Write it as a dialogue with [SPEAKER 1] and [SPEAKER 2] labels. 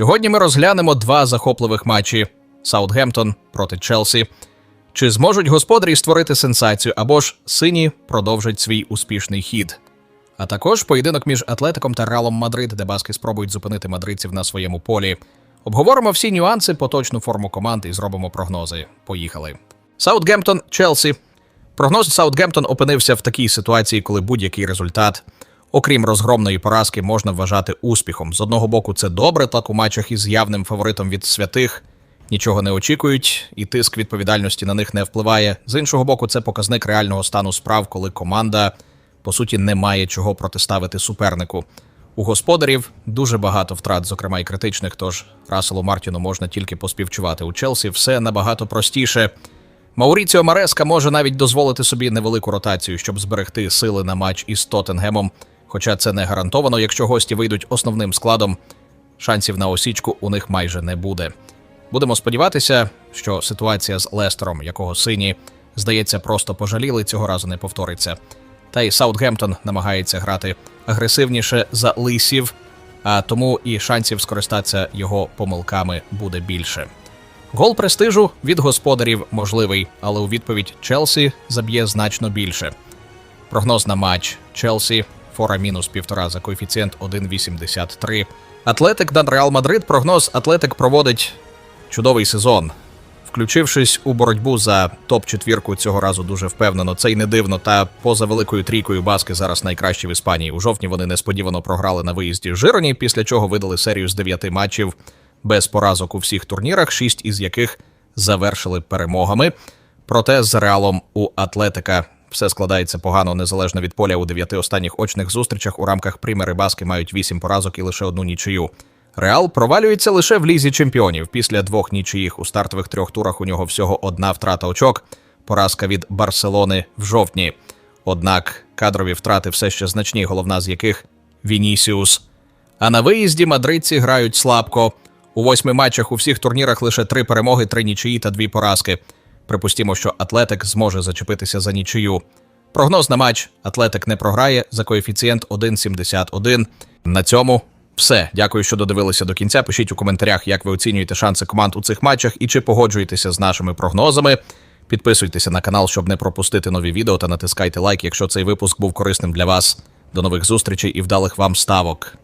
[SPEAKER 1] Сьогодні ми розглянемо два захопливих матчі: Саутгемптон проти Челсі. Чи зможуть господарі створити сенсацію, або ж сині продовжать свій успішний хід? А також поєдинок між Атлетиком та Реалом Мадрид, де баски спробують зупинити мадридців на своєму полі. Обговоримо всі нюанси, поточну форму команд і зробимо прогнози. Поїхали. Саутгемптон, Челсі. Прогноз Саутгемптон опинився в такій ситуації, коли будь-який результат, окрім розгромної поразки, можна вважати успіхом. З одного боку, це добре, так у матчах із явним фаворитом від святих нічого не очікують, і тиск відповідальності на них не впливає. З іншого боку, це показник реального стану справ, коли команда по суті не має чого протиставити супернику. У господарів дуже багато втрат, зокрема і критичних. Тож Расселу Мартіну можна тільки поспівчувати. У Челсі все набагато простіше. Мауріціо Мареска може навіть дозволити собі невелику ротацію, щоб зберегти сили на матч із Тоттенгемом. Хоча це не гарантовано, якщо гості вийдуть основним складом, шансів на осічку у них майже не буде. Будемо сподіватися, що ситуація з Лестером, якого сині, здається, просто пожаліли, цього разу не повториться. Та й Саутгемптон намагається грати агресивніше за лисів, а тому і шансів скористатися його помилками буде більше. Гол престижу від господарів можливий, але у відповідь Челсі заб'є значно більше. Прогноз на матч Челсі фора мінус півтора за коефіцієнт 1,83. Атлетик на Реал Мадрид. Прогноз Атлетик проводить чудовий сезон. Включившись у боротьбу за топ-четвірку цього разу дуже впевнено, це й не дивно. Та поза великою трійкою баски зараз найкращі в Іспанії. У жовтні вони несподівано програли на виїзді Жироні, після чого видали серію з дев'яти матчів без поразок у всіх турнірах, шість із яких завершили перемогами. Проте з реалом у Атлетика все складається погано незалежно від поля у дев'яти останніх очних зустрічах у рамках примери баски мають вісім поразок і лише одну нічию. Реал провалюється лише в лізі чемпіонів. Після двох нічиїх у стартових трьох турах у нього всього одна втрата очок, поразка від Барселони в жовтні. Однак кадрові втрати все ще значні, головна з яких Вінісіус. А на виїзді мадридці грають слабко. У восьми матчах у всіх турнірах лише три перемоги, три нічиї та дві поразки. Припустімо, що Атлетик зможе зачепитися за нічию. Прогноз на матч Атлетик не програє за коефіцієнт 1,71. На цьому все. Дякую, що додивилися до кінця. Пишіть у коментарях, як ви оцінюєте шанси команд у цих матчах і чи погоджуєтеся з нашими прогнозами. Підписуйтеся на канал, щоб не пропустити нові відео, та натискайте лайк, якщо цей випуск був корисним для вас. До нових зустрічей і вдалих вам ставок.